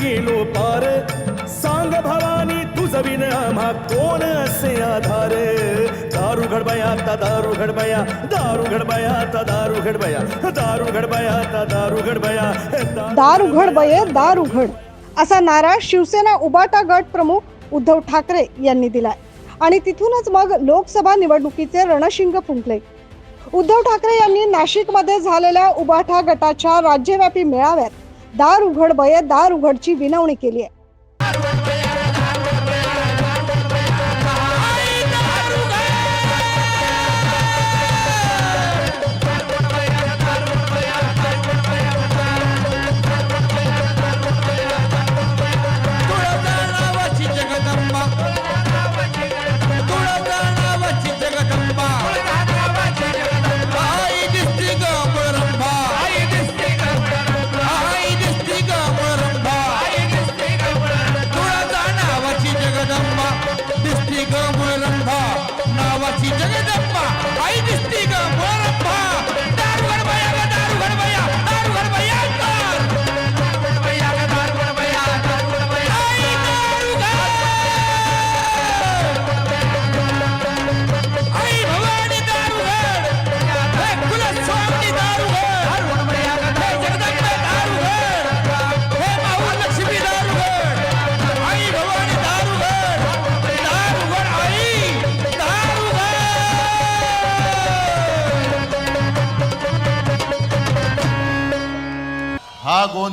गेलो पार. सांग भवानी तुझ विन आम्हा कोण असे आधार? दारू घडबयाता दारू घडबया दारू घडबयाता दारू घडबया दारू घडबयाता दारू घडबया. दार उघड बये दार उघड असा नारा शिवसेना उबाटा गट प्रमुख उद्धव ठाकरे यांनी दिलाय. आणि तिथूनच मग लोकसभा निवडणुकीचे रणशिंग फुंकले. उद्धव ठाकरे यांनी नाशिकमध्ये झालेल्या उबाठा गटाच्या राज्यव्यापी मेळाव्यात दार उघड बय दार उघडची विनवणी केली आहे.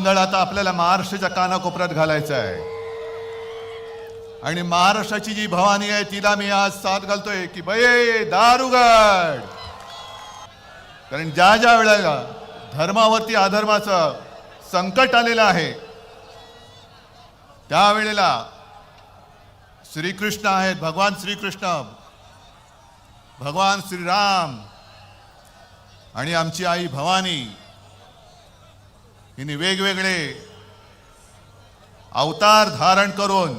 गोंधळ आता आपल्याला महाराष्ट्राच्या कानाकोपऱ्यात घालायचा आहे. आणि महाराष्ट्राची जी भवानी आहे तिला मी आज साथ घालतोय की बये दारुगड! कारण ज्या ज्या वेळेला धर्मावरती अधर्माचं संकट आलेलं आहे त्यावेळेला श्रीकृष्ण आहेत भगवान श्रीकृष्ण भगवान श्रीराम आणि आमची आई भवानी हिने वेगवेगळे अवतार धारण करून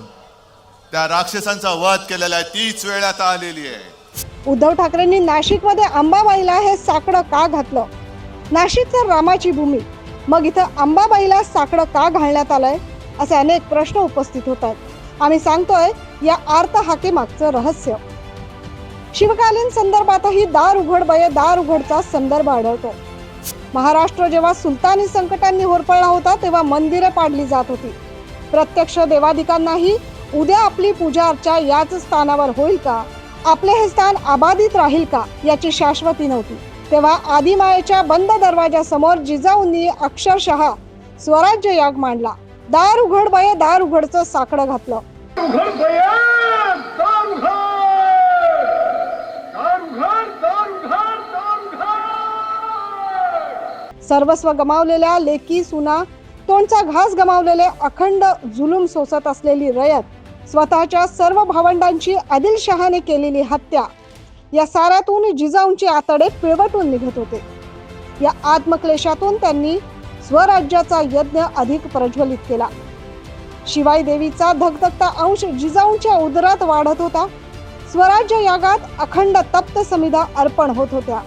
त्या राक्षसांचा वध केलेला आहे. तीच वेळ आता आलेली आहे. उद्धव ठाकरेंनी नाशिकमध्ये अंबाबाईला हे साकडं का घातलं? नाशिक तर रामाची भूमी. मग इथं अंबाबाईला साकडं का घालण्यात आलंय? असे अनेक प्रश्न उपस्थित होत आहेत आम्ही सांगतोय या आर्त हाकेमागचं रहस्य. शिवकालीन संदर्भातही दार उघड बये दार उघडचा संदर्भ आढळतो महाराष्ट्र जेव्हा सुलतानी संकटांनी होरपळला होता तेव्हा मंदिरे पाडली जात होती. प्रत्यक्ष देवादिकांनाही उद्या आपली पूजा अर्चा याच स्थानावर होईल का? आपले हे स्थान अबाधित राहील का? याची शाश्वती नव्हती. तेव्हा आदिमायेच्या बंद दरवाजासमोर जिजाऊंनी अक्षरशः स्वराज्य याग मांडला. दार उघड बये दार उघडचं साकडं घातलं उघड बया दार उघड दार उघड दार उघड दार उघड सर्वस्व गमावलेल्या लेकी सुना तोंडचा घास गमावलेले अखंड जुलूम सोसत असलेली रयत स्वतःच्या सर्व भावंडांची आदिलशहाने केलेली हत्या या साऱ्यातून जिजाऊंची आतडे पिळवटून निघत होते. या आत्मक्लेशातून त्यांनी स्वराज्याचा यज्ञ अधिक प्रज्वलित केला. शिवाय देवीचा धगधगता अंश जिजाऊंच्या उदरात वाढत होता. स्वराज्य यागात अखंड तप्त समिधा अर्पण होत होत्या.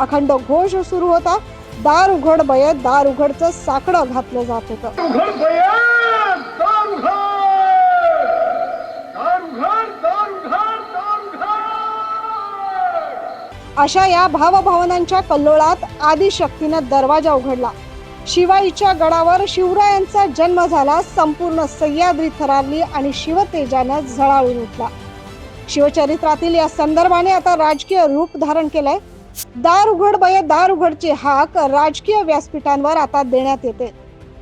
अखंड घोष सुरू होता. दार उघड बये दार उघडचं साकडं घातलं जात होतं. अशा या भावभावनांच्या कल्लोळात आदिशक्तीनं दरवाजा उघडला. शिवाईच्या गडावर शिवरायांचा जन्म झाला संपूर्ण सह्याद्री थरारली आणि शिवतेजानं झळाळून उठला. शिवचरित्रातील या संदर्भाने आता राजकीय रूप धारण केलंय. दार उघड बये दार उघडची हाक राजकीय व्यासपीठांवर आता देण्यात येते.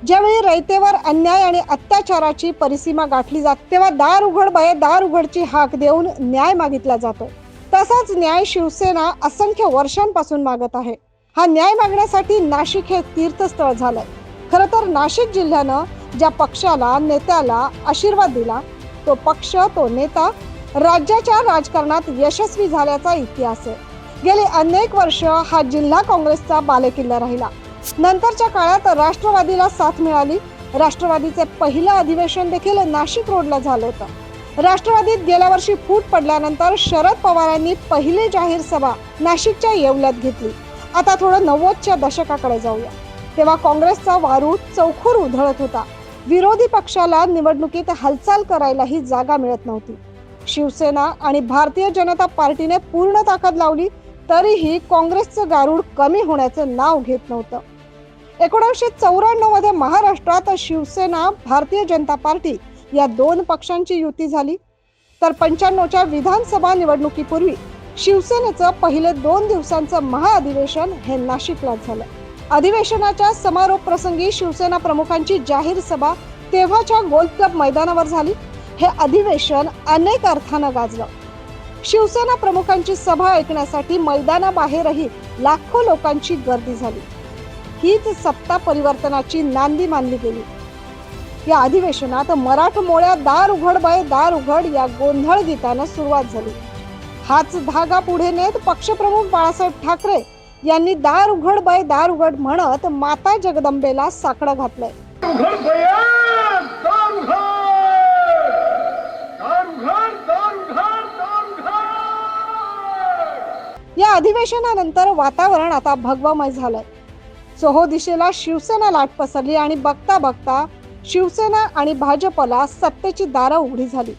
ज्यावेळी रयतेवर अन्याय आणि अत्याचाराची परिसीमा गाठली जात तेव्हा दार उघड बये दार उघडची हाक देऊन न्याय मागितला जातो. तसाच न्याय शिवसेना असंख्य वर्षांपासून मागत आहे. हा न्याय मागण्यासाठी नाशिक हे तीर्थस्थळ झालंय. खरं तर नाशिक जिल्ह्यानं ज्या पक्षाला नेत्याला आशीर्वाद दिला तो पक्ष तो नेता राज्याच्या राजकारणात यशस्वी झाल्याचा इतिहास आहे. गेली अनेक वर्ष हा जिल्हा काँग्रेसचा बालेकिल्ला राहिला. नंतरच्या काळात राष्ट्रवादीला साथ मिळाली. राष्ट्रवादीचे पहिलं अधिवेशन देखील नाशिक रोडला झालं होतं. राष्ट्रवादीत गेल्या वर्षी फूट पडल्यानंतर शरद पवारांनी पहिली जाहीर सभा नाशिकच्या येवल्यात घेतली. आता थोडं नव्वदच्या दशकाकडे जाऊया. तेव्हा काँग्रेसचा वारूळ चौखूर उधळत होता. विरोधी पक्षाला निवडणुकीत हालचाल करायलाही जागा मिळत नव्हती. शिवसेना आणि भारतीय जनता पार्टीने पूर्ण ताकद लावली. तरीही काँग्रेसचं गारूड कमी होण्याचं नाव घेत नव्हतं. एकोणीसशे चौऱ्याण्णवमध्ये महाराष्ट्रात शिवसेना भारतीय जनता पार्टी या दोन पक्षांची युती झाली. तर पंच्याण्णवच्या विधानसभा निवडणुकीपूर्वी शिवसेनेचं पहिले दोन दिवसांचं महाअधिवेशन हे नाशिकला झालं. अधिवेशनाच्या समारोप प्रसंगी शिवसेना प्रमुखांची जाहीर सभा तेव्हाच्या गोल्फ क्लब मैदानावर झाली. हे अधिवेशन अनेक अर्थानं गाजलं. शिवसेना प्रमुखांची सभा ऐकण्यासाठी मैदानाबाहेरही लाखो लोकांची गर्दी झाली. हीच सत्ता परिवर्तनाची नांदी मानली गेली. या अधिवेशनात मराठमोळ्या दार उघड बाय दार उघड या गोंधळ गीतानं सुरुवात झाली. हाच धागा पुढे नेत पक्षप्रमुख बाळासाहेब ठाकरे यांनी दार उघड बाय दार उघड म्हणत माता जगदंबेला साकडं घातलंय उघड भैया दार उघड दार उघड दार उघड दार उघड या अधिवेशनानंतर वातावरण आता भगवमय झालंय. सोहो दिशेला शिवसेना लाट पसरली आणि बघता बघता शिवसेना आणि भाजपला सत्तेची दारं उघडी झाली.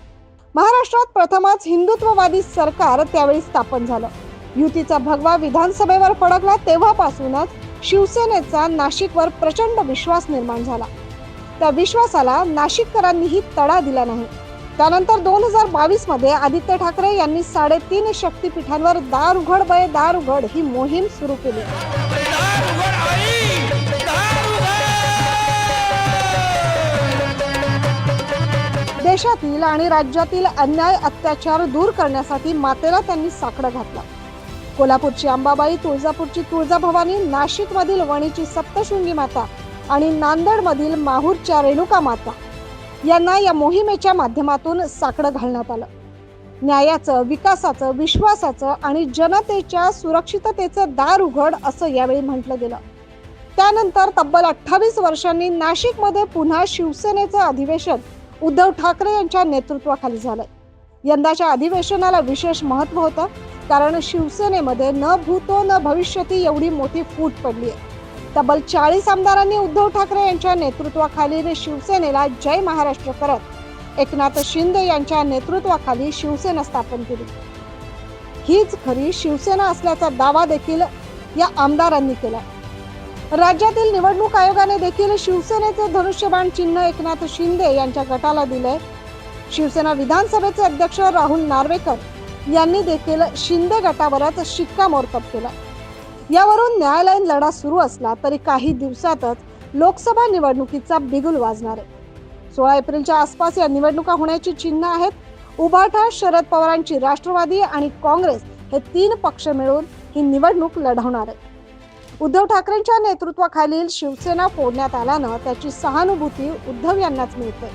महाराष्ट्रात प्रथमच हिंदुत्ववादी सरकार त्यावेळी स्थापन झालं. युतीचा भगवा विधानसभेवर फडकला तेव्हापासूनच शिवसेनेचा नाशिकवर प्रचंड विश्वास निर्माण झाला. त्या विश्वासाला नाशिककरांनीही तडा दिला नाही. त्यानंतर दोन हजार बावीसमध्ये आदित्य ठाकरे यांनी साडेतीन शक्तीपीठांवर दार उघड बय दार उघड ही मोहीम सुरू केली. देशातील आणि राज्यातील अन्याय अत्याचार दूर करण्यासाठी मातेला त्यांनी साकडं घातलं. कोल्हापूरची अंबाबाई तुळजापूरची तुळजाभवानी नाशिकमधील वणीची सप्तशृंगी माता आणि नांदेडमधील माहूरच्या रेणुका माता. यांना या मोहिमेच्या माध्यमातून साकडं घालण्यात आलं. न्यायाचं विकासाचं विश्वासाचं आणि जनतेच्या सुरक्षिततेचं दार उघड असं यावेळी म्हटलं गेलं. त्यानंतर तब्बल अठ्ठावीस वर्षांनी नाशिकमध्ये पुन्हा शिवसेनेचं अधिवेशन उद्धव ठाकरे यांच्या नेतृत्वाखाली झालंय. यंदाच्या अधिवेशनाला विशेष महत्त्व होतं कारण शिवसेनेमध्ये न भूतो न भविष्यती एवढी मोठी फूट पडली आहे तब्बल चाळीस आमदारांनी उद्धव ठाकरे यांच्या नेतृत्वाखाली शिवसेनेला जय महाराष्ट्र करत एकनाथ शिंदे यांच्या नेतृत्वाखाली शिवसेना स्थापन केली. हीच खरी शिवसेना असल्याचा दावा देखील या आमदारांनी केला. राज्यातील निवडणूक आयोगाने देखील शिवसेनेचे धनुष्यबाण चिन्ह एकनाथ शिंदे यांच्या गटाला दिले. शिवसेना विधानसभेचे अध्यक्ष राहुल नार्वेकर यांनी देखील शिंदे गटावरच शिक्कामोर्तब केला. यावरून न्यायालयीन लढा सुरू असला तरी काही दिवसातच लोकसभा निवडणुकीचा बिगुल वाजणार आहे. सोळा एप्रिलच्या आसपास या निवडणुका होण्याची चिन्ह आहेत. उभाठा शरद पवारांची राष्ट्रवादी आणि काँग्रेस हे तीन पक्ष मिळून ही निवडणूक लढवणार आहे उद्धव ठाकरेंच्या नेतृत्वाखालील शिवसेना फोडण्यात आल्यानं त्याची सहानुभूती उद्धव यांनाच मिळते.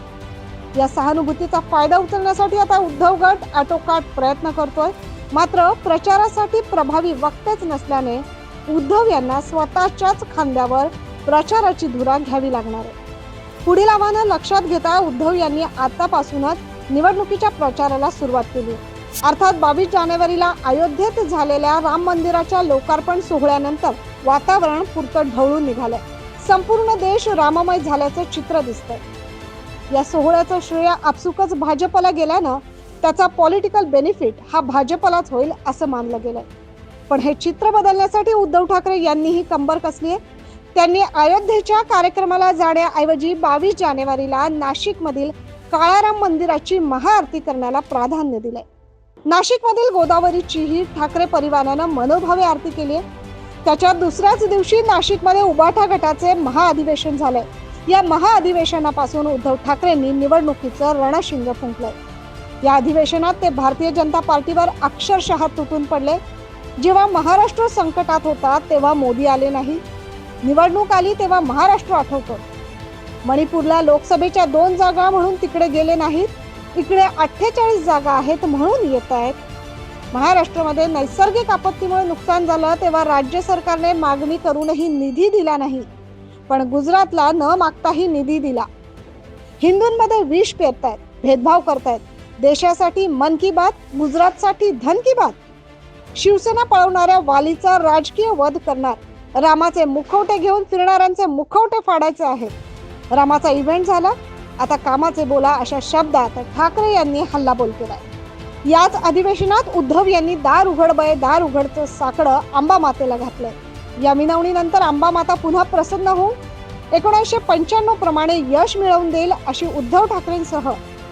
या सहानुभूतीचा फायदा उचलण्यासाठी आता उद्धव गट आटोकाट प्रयत्न करतोय. मात्र प्रचारासाठी प्रभावी वक्तेच नसल्याने उद्धव यांना स्वतःच्याच खांद्यावर प्रचाराची धुरा घ्यावी लागणार आहे. पुढील आव्हानं लक्षात घेता उद्धव यांनी आतापासूनच निवडणुकीच्या प्रचाराला सुरुवात केली. अर्थात बावीस जानेवारीला अयोध्येत झालेल्या राम मंदिराच्या लोकार्पण सोहळ्यानंतर वातावरण पुरतं ढवळून निघालंय. संपूर्ण देश राममय झाल्याचं चित्र दिसतंय. या सोहळ्याचं श्रेय आपसुकच भाजपला गेल्यानं त्याचा पॉलिटिकल बेनिफिट हा भाजपलाच होईल असं मानलं गेलंय. पण हे चित्र बदलण्यासाठी उद्धव ठाकरे यांनीही कंबर कसली आहे. त्यांनी अयोध्येच्या कार्यक्रमाला जाण्याऐवजी बावीस जानेवारीला नाशिकमधील काळाराम मंदिराची महाआरती करण्याला प्राधान्य दिले नाशिकमधील गोदावरीचीही ठाकरे परिवारानं मनोभावे आरती केली आहे. त्याच्या दुसऱ्याच दिवशी नाशिकमध्ये उबाठा गटाचे महाअधिवेशन झाले या महाअधिवेशनापासून उद्धव ठाकरेंनी निवडणुकीचं रणशिंग फुंकलंय. या अधिवेशनात ते भारतीय जनता पार्टीवर अक्षरशः तुटून पडले. जेव्हा महाराष्ट्र संकटात होता तेव्हा मोदी आले नाही. निवडणूक आली तेव्हा महाराष्ट्र आठवतो. मणिपूरला लोकसभेच्या दोन जागा म्हणून तिकडे गेले नाहीत. इकडे अठ्ठेचाळीस जागा आहेत म्हणून येत आहेत. महाराष्ट्रामध्ये नैसर्गिक आपत्तीमुळे नुकसान झालं तेव्हा राज्य सरकारने मागणी करूनही निधी दिला नाही. पण गुजरातला न मागताही निधी दिला. हिंदूंमध्ये विष पेरतायत भेदभाव करतायत. देशासाठी मन की बात गुजरातसाठी धन की बात. शिवसेना पळवणाऱ्या वालीचा राजकीय वध करणार. रामाचे मुखवटे घेऊन फिरणाऱ्यांचे मुखवटे फाडायचे आहेत. रामाचा इव्हेंट झाला. आता कामाचे बोला अशा शब्दात ठाकरे यांनी हल्लाबोल केलाय. याच अधिवेशनात उद्धव यांनी दार उघड बय दार उघडचं साकडं आंबा मातेला घातलंय. या मिनवणीनंतर आंबा माता पुन्हा प्रसन्न होऊन एकोणीसशे पंच्याण्णव प्रमाणे यश मिळवून देईल अशी उद्धव ठाकरेंसह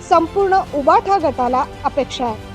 संपूर्ण उबाठा गटाला अपेक्षा आहे.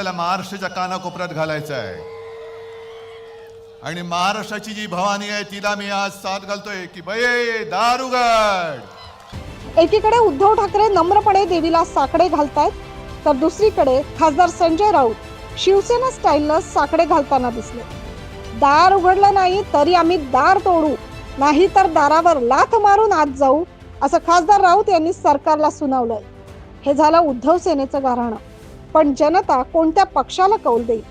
आपल्याला महाराष्ट्राच्या कानाकोपऱ्यात घालायचा आहे. आणि महाराष्ट्राची जी भवानी आहे तिला मी आज साथ घालतोय की बये दारुगड! एकीकडे उद्धव ठाकरे नम्रपणे देवीला साकडे घालतायत तर दुसरीकडे खासदार संजय राऊत शिवसेना स्टाईलनं साकडे घालताना दिसले. दार उघडलं नाही तरी आम्ही दार तोडू नाही तर दारावर लाथ मारून आत जाऊ असं खासदार राऊत यांनी सरकारला सुनावलंय. हे झालं उद्धव सेनेचं गाराणं पण जनता कोणत्या पक्षाला कौल देईल?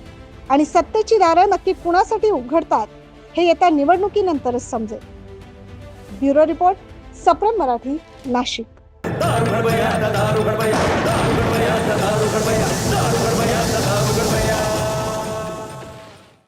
आणि सत्तेची दारं नक्की कुणासाठी उघडतात हे येत्या निवडणुकीनंतरच समजेल. ब्युरो रिपोर्ट सप्रम मराठी नाशिक.